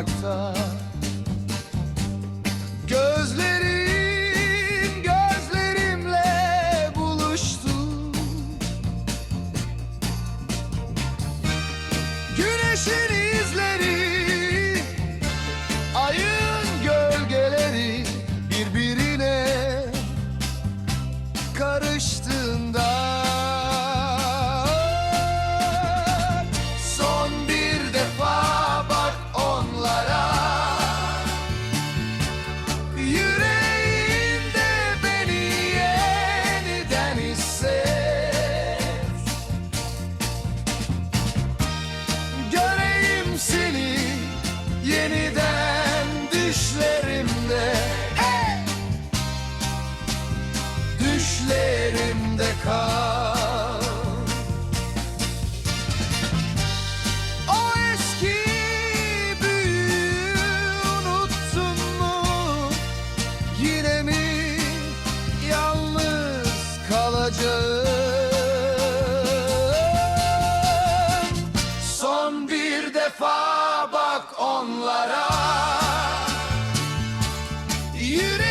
uzakta Gözlerin gözlerimle buluştu. Güneşin izleri Ayın Düşlerimde kal. O eski büyüyü unuttun mu? Yine mi yalnız kalacağım? Son bir defa bak onlara. Yüreğinde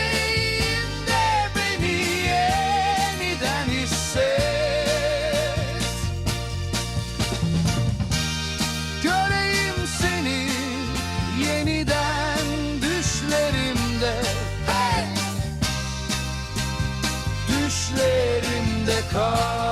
hey! Düşlerimde kal